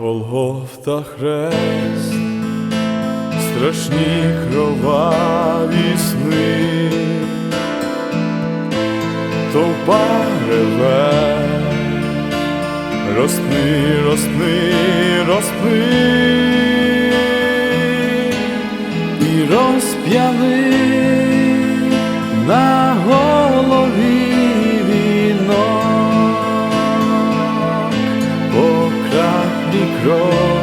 Голгофта хрест, страшні кроваві сни, товпа реве, росни, росни, росни. І розп'яли на голові вінок. По краплі кров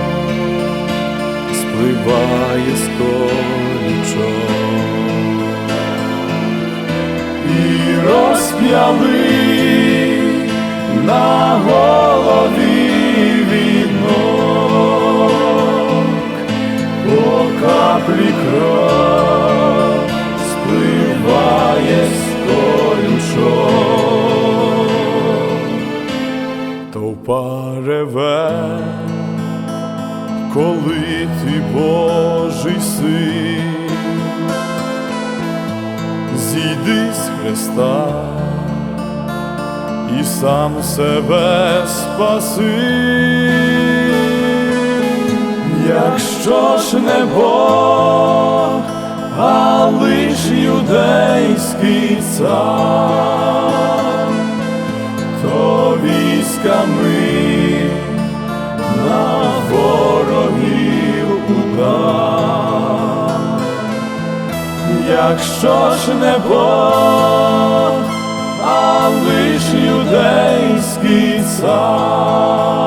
спливає з колючок і розп'яли на голові Товпа реве, коли ти Божий син, зійди з Христа і сам себе спаси, якщо ж не Бог, а лиш юдейський цар військами на ворогів удар. Якщо ж не Бог, а лиш юдейський цар,